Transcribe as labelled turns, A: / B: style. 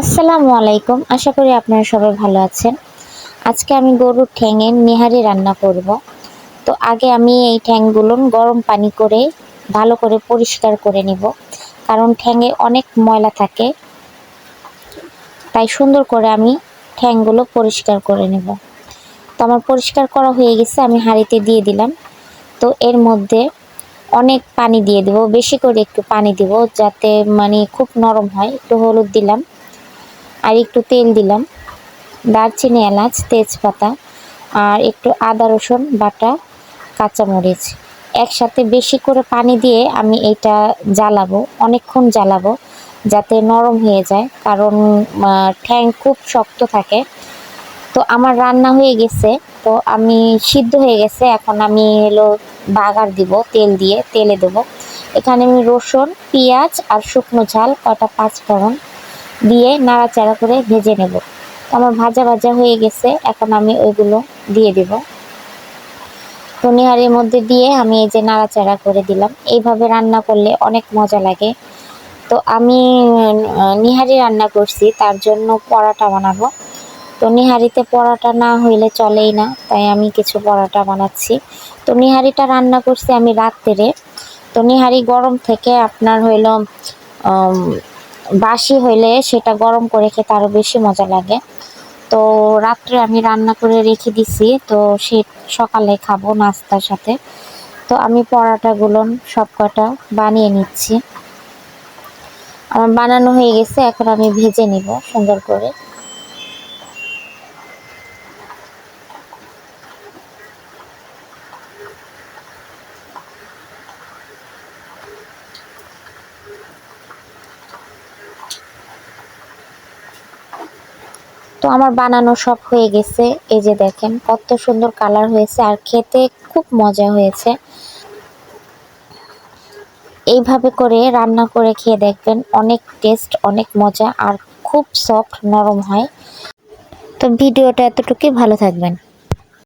A: আসসালামু আলাইকুম। আশা করি আপনারা সবাই ভালো আছেন। আজকে আমি গরুর ঠ্যাঙের নিহারি রান্না করব। তো আগে আমি এই ঠ্যাংগুলো গরম পানি করে ভালো করে পরিষ্কার করে নিব। কারণ ঠ্যাঙে অনেক ময়লা থাকে। তাই সুন্দর করে আমি ঠ্যাংগুলো পরিষ্কার করে নেব। তো আমার পরিষ্কার করা হয়ে গেছে, আমি হাঁড়িতে দিয়ে দিলাম। তো এর মধ্যে অনেক পানি দিয়ে দেবো। বেশি করে একটু পানি দিব, যাতে মানে খুব নরম হয়। একটু হলুদ দিলাম। আর একটু তেল দিলাম। দারচিনি, এলাচ, তেজপাতা আর একটু আদা, রসুন, বাটা, কাঁচামরিচ। একসাথে বেশি করে পানি দিয়ে আমি এটা জ্বালাবো, অনেকক্ষণ জ্বালাবো, যাতে নরম হয়ে যায়। কারণ ঠ্যাং খুব শক্ত থাকে। তো আমার রান্না হয়ে গেছে। তো আমি সিদ্ধ হয়ে গেছে। এখন আমি হলো বাগার দিব, তেল দিয়ে, তেলে দেবো। এখানে আমি রসুন, পেঁয়াজ আর শুকনো ঝাল কটা পাঁচফোড়ন দিয়ে নাড়াচাড়া করে ভেজে নেব। আমার ভাজা ভাজা হয়ে গেছে, এখন আমি ওইগুলো দিয়ে দেব। তো মধ্যে দিয়ে আমি এই যে নাড়াচাড়া করে দিলাম। এইভাবে রান্না করলে অনেক মজা লাগে। তো আমি নিহারি রান্না করছি, তার জন্য পরাটা বানাবো। তো নিহারিতে পরাটা না হইলে চলেই না, তাই আমি কিছু পরাটা বানাচ্ছি। তো নিহারিটা রান্না করছি আমি রাত্রে। তো নিহারি গরম থেকে আপনার হইল বাসি হইলে সেটা গরম করে খেতে আরও বেশি মজা লাগে। তো রাত্রে আমি রান্না করে রেখে দিছি, তো সে সকালে খাব নাস্তার সাথে। তো আমি পরাটাগুলো সব কটা বানিয়ে নিচ্ছি। আমার বানানো হয়ে গেছে, এখন আমি ভেজে নিব সুন্দর করে। তো আমার বানানো সব হয়ে গেছে। এই যে দেখেন, কত সুন্দর কালার হয়েছে আর খেতে খুব মজা হয়েছে। এইভাবে করে রান্না করে খেয়ে দেখবেন, অনেক টেস্ট, অনেক মজা আর খুব সফট, নরম হয়। তো ভিডিওটা এতটুকুই, ভালো থাকবেন।